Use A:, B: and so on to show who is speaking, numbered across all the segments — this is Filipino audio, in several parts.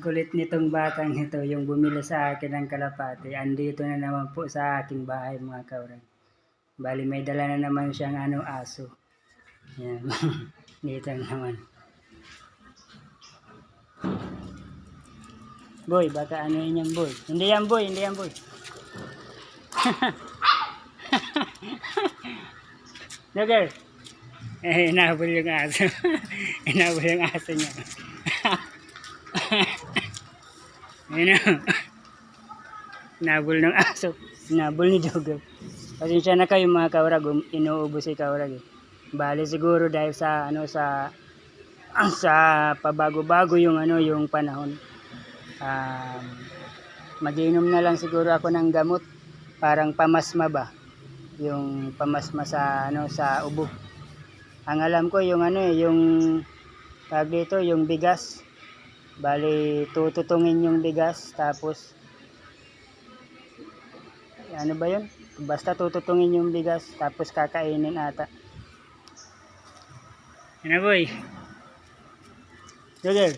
A: kulit nitong batang ito, yung bumili sa akin ng kalapati, andito na naman po sa aking bahay mga kaurag. Bali may dala na naman siyang ano, aso. Yan. dito naman. Boy, baka ano yun yan, boy. Hindi yan, boy. Hindi yan, boy. no. Eh, inahabol yung aso. inahabol yung aso niya. Ayun na. Nabol ng aso. Nabol ni Jogger. Pasensya na kayo mga kaurag. um, Inuubos si kaurag eh. Bali siguro dahil sa ano sa sa pabago-bago yung ano yung panahon. Um, magiinom na lang siguro ako ng gamot. Parang pamasma ba? Yung pamasma sa ano sa ubo. Ang alam ko yung ano eh, yung tag dito, yung bigas. Bali, tututungin yung bigas, tapos, ano ba yun? Basta tututungin yung bigas, tapos kakainin ata. Ano boy? Jogger.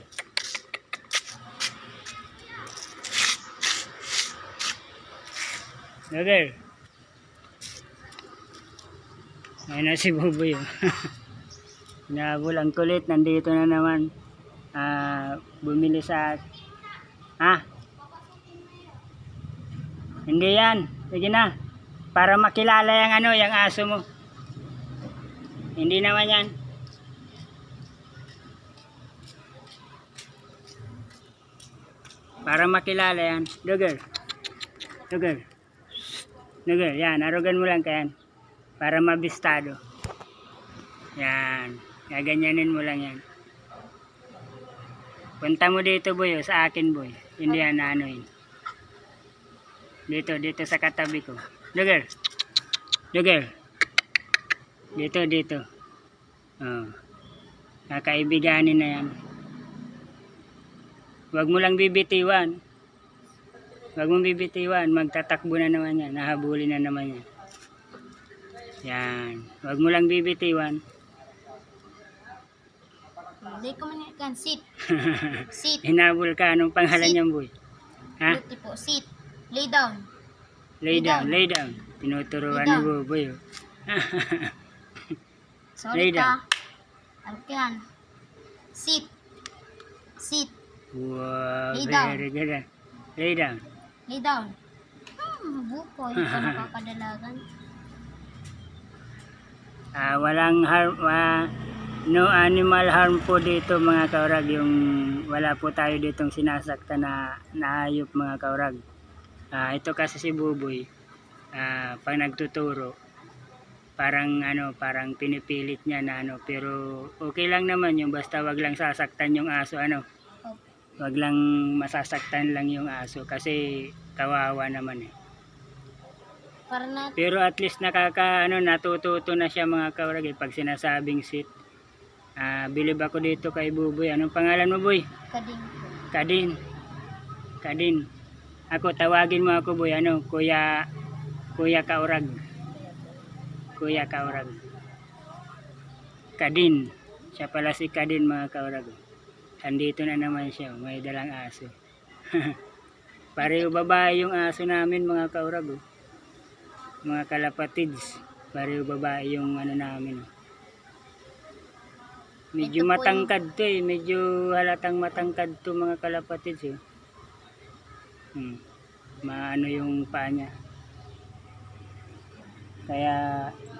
A: Jogger. Ayun na si Buboy. Nabul ang kulit, nandito na naman. Ah, bumili sa Ha? Hindi yan. Sige na. Para makilala yung ano, yung aso mo. Hindi naman yan. Para makilala yan. Dugger. Dugger. Dugger. Yan. Arugan mo lang kayan. Para mabistado. Yan. Gaganyanin mo lang yan. Punta mo dito boy, oh, sa akin boy. Hindi yan ano yun. Dito, dito sa katabi ko. Lugar. Lugar. Dito, dito. Oh. Kakaibiganin na yan. Huwag mo lang bibitiwan. Huwag mong bibitiwan. Magtatakbo na naman yan. Nahabulin na naman yan. Yan. Huwag mo lang bibitiwan.
B: Hindi ko man kan sit. Sit.
A: Hinabol ka. Anong pangalan
B: Sit.
A: niyan boy? Ha?
B: Beauty po. Sit. Lay down.
A: Lay
B: Lay
A: down,
B: down.
A: lay down. Tinuturuan ni. Buboy. oh.
B: Sorry
A: Lay down.
B: ka. Sit. Sit.
A: wow,
B: Lay down.
A: very good. ah. Lay down.
B: Lay down. Hmm, buko. Hindi ka nakakadalagan.
A: Ah, walang harm, ah, no animal harm po dito mga kaurag. Yung wala po tayo ditong sinasaktan na naayop mga kaurag. Ah, ito kasi si Buboy. Ah, pag nagtuturo, parang ano, parang pinipilit niya na ano, pero okay lang naman yung basta wag lang sasaktan yung aso ano. Wag lang masasaktan lang yung aso kasi kawawa naman eh. Pero at least nakaka ano natututo na siya mga kaurag eh, pag sinasabing sit. Ah, bilib ako dito kay Buboy. Anong pangalan mo, Boy?
B: kading po.
A: Kadin. Kadin. Ako tawagin mo ako, Boy. Ano? Kuya Kuya Kaurag. Kuya Kaurag. Kadin. Siya pala si Kadin mga kaurag. Andito na naman siya. May dalang aso. Pareho babae yung aso namin mga kaurag. Oh. Mga kalapatids. Pareho babae yung ano namin. oh. Medyo
B: Ito
A: matangkad to eh. Medyo halatang matangkad to mga kalapatids. Eh. Hmm. Maano yung paa niya. Kaya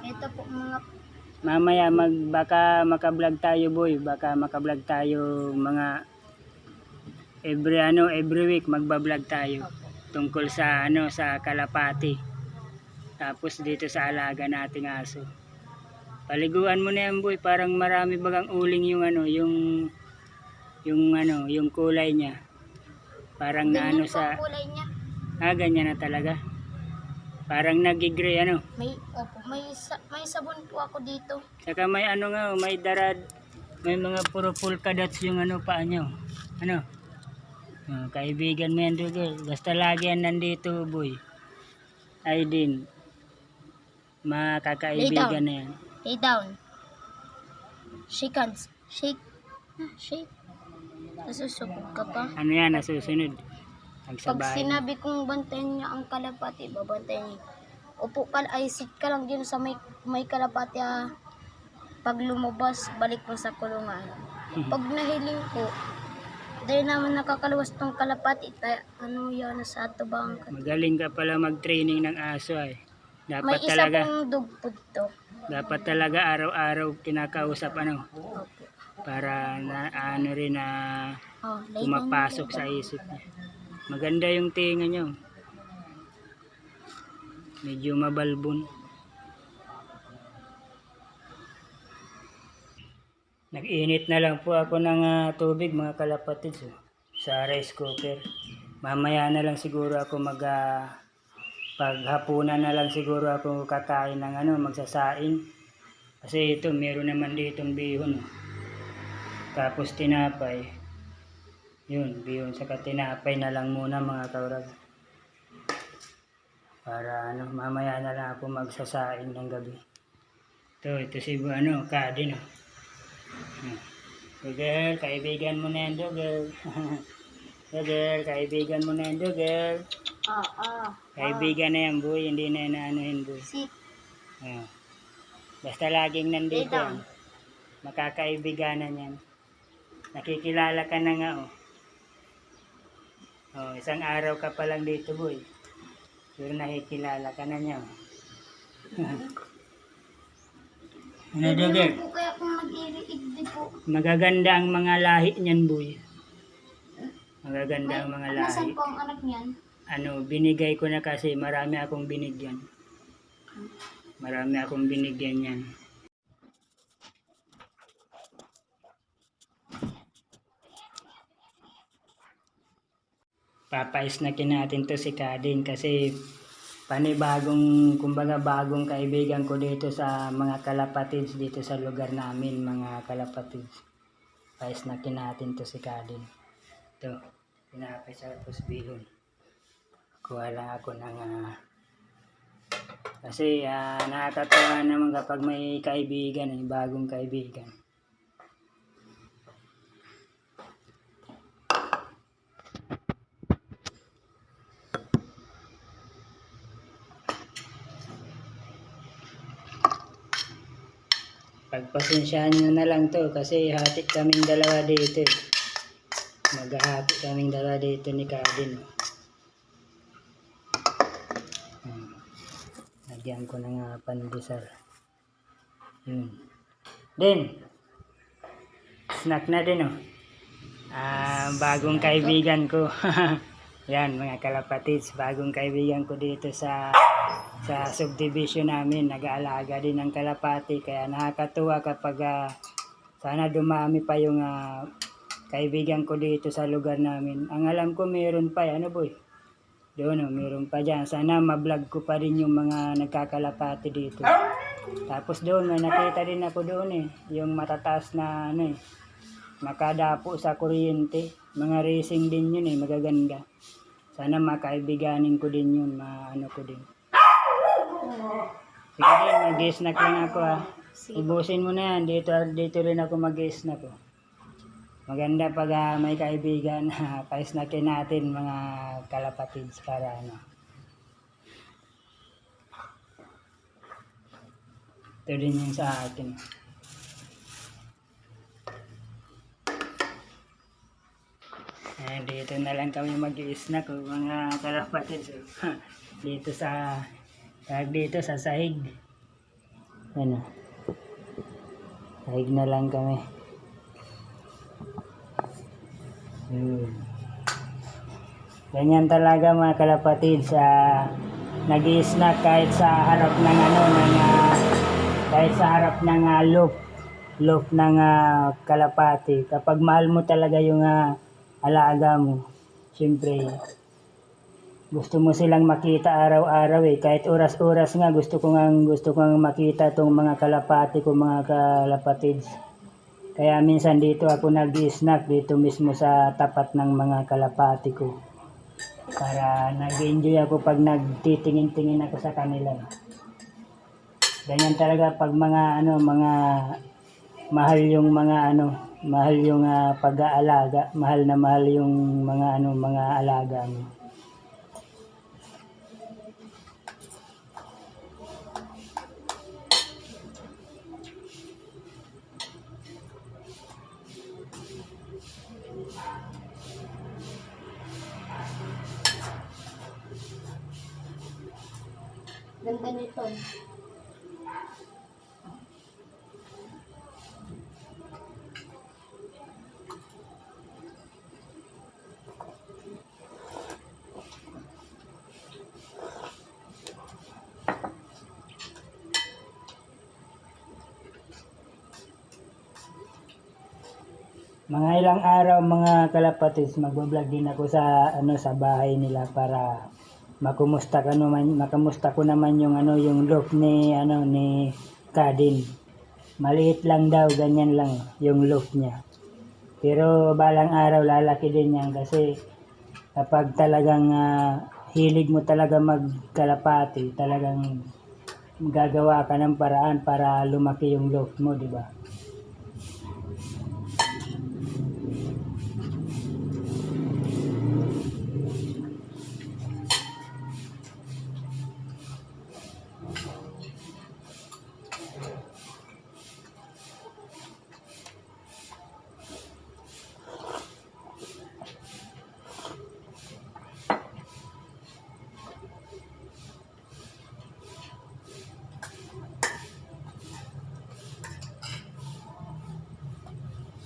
B: Ito po mga
A: mamaya mag baka maka-vlog tayo boy baka maka-vlog tayo mga every ano every week magba-vlog tayo tungkol sa ano sa kalapati tapos dito sa alaga nating aso paliguan mo na yan boy parang marami bagang uling yung ano yung yung ano yung kulay niya parang
B: Ganyan po
A: sa
B: kulay niya.
A: ah ganyan na talaga parang nagigray ano
B: May, opo, may, sa, may sabon po ako dito.
A: Saka may ano nga, oh, may darad, may mga puro polka dots yung ano paa nyo. Ano? Oh, kaibigan mo yan, Dugel. Basta lagi yan nandito, boy. Ay din. Makakaibigan na yan.
B: Lay down. Shake hands. Shake. Ah, Shake. Nasusukot ka pa.
A: Ano yan, nasusunod?
B: Pag
A: Nagsabay.
B: sinabi kong bantayan niya ang kalapati, babantayan niya. Upo ka, ay sit ka lang dyan sa may, may kalapati ah. Pag lumabas, balik mo sa kulungan. Pag nahiling ko, dahil naman nakakaluwas tong kalapati, ta, ano yan, sa ato bang
A: Magaling ka pala mag-training ng aso ay.
B: May
A: Dapat
B: isa
A: talaga,
B: pong dugpod to.
A: Dapat talaga araw-araw kinakausap ano, para na ano rin na
B: Oh,
A: pumapasok sa isip niya. Maganda yung tinga niyo. Medyo mabalbon. Nag-init na lang po ako ng ah, tubig mga kalapatids oh, sa rice cooker. Mamaya na lang siguro ako mag ah, paghapunan na lang siguro ako kakain ng ano, magsasaing. Kasi ito, meron naman ditong bihon. Tapos tinapay. Yun, bihon sa tinapay na lang muna mga kaurag. Para ano, mamaya na lang ako magsasaing ng gabi. Ito, ito si ano, Kadin. Oh. Hmm. Dugel, kaibigan mo na yan, Dugel. Dugel, kaibigan mo na yan, Dugel.
B: Ah, ah.
A: Kaibigan na yan, boy. Hindi na inaanuhin, boy.
B: Sit.
A: Ah. Basta laging nandito yan. Makakaibiganan yan. Nakikilala ka na nga, oh. Oh, isang araw ka pa lang dito, boy. Pero nakikilala ka na niya, oh. ano,
B: po.
A: Magaganda ang mga lahi niyan, boy. Magaganda ang mga lahi.
B: Nasaan po ang anak niyan?
A: Ano, binigay ko na kasi marami akong binigyan. Marami akong binigyan yan. Papaisnakin natin to si Kadin kasi panibagong, kumbaga bagong kaibigan ko dito sa mga kalapatids dito sa lugar namin, mga kalapatids. Paisnakin natin to si Kadin. Ito, pinapay sa pusbihon. Kuha lang ako ng ah, kasi ah, nakakatawa naman kapag may kaibigan, eh, bagong kaibigan. Pagpasensyahan nyo na lang to kasi hati kaming dalawa dito. eh. Maghahati kaming dalawa dito ni Kadin. oh. Hmm. Lagyan ko na nga pandesal. Yun. Din. Snack na din oh. Ah, bagong kaibigan ko. Yan mga kalapatids, bagong kaibigan ko dito sa sa subdivision namin. Nag-aalaga din ng kalapati kaya nakakatuwa kapag ah, sana dumami pa yung ah, kaibigan ko dito sa lugar namin. Ang alam ko meron pa, eh. ano boy? Doon, oh, meron pa dyan. Sana ma-vlog ko pa rin yung mga nagkakalapati dito. Tapos doon, may nakita din ako doon eh. Yung matataas na ano eh. Nakadapo sa kuryente. Mga racing din yun eh, magaganda. Sana makaibiganin ko din yun, maano ko din. Sige din, mag-snack lang ako ah. Ubusin mo na yan, dito, dito rin ako mag-snack oh. Maganda pag ah, may kaibigan, pa-snackin natin mga kalapatids para ano. Ito din yung sa akin. Ayan, dito na lang kami mag-snack oh, mga kalapatids. oh. dito sa tag dito sa sahig. Ano? Sahig na lang kami. Hmm. Ganyan talaga mga kalapatid sa nag snack kahit sa harap ng ano ng ah, kahit sa harap ng uh, loop loop ng ah, kalapati. Kapag mahal mo talaga yung ah, alaga mo siyempre gusto mo silang makita araw-araw eh. Kahit oras-oras nga gusto ko nga gusto ko nga makita tong mga kalapati ko mga kalapatids kaya minsan dito ako nag-snack dito mismo sa tapat ng mga kalapati ko. Para nag-enjoy ako pag nagtitingin-tingin ako sa kanila. Ganyan talaga pag mga ano, mga mahal yung mga ano, mahal yung ah, pag-aalaga, mahal na mahal yung mga ano mga alaga mo.
B: Ganda nito.
A: Mga ilang araw mga kalapatis, magbablog din ako sa ano sa bahay nila para makumusta ka naman, makamusta ko naman yung ano yung look ni ano ni Kadin. Maliit lang daw, ganyan lang yung look niya. Pero balang araw lalaki din yan kasi kapag talagang ah, hilig mo talaga magkalapati, talagang gagawa ka ng paraan para lumaki yung look mo, di ba?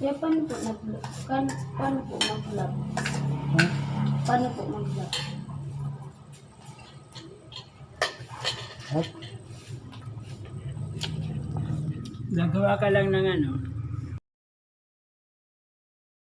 B: Kaya paano po mag-vlog? Paano, paano po mag-vlog?
A: Hmm?
B: Paano po mag-vlog?
A: Gagawa ka lang ng ano,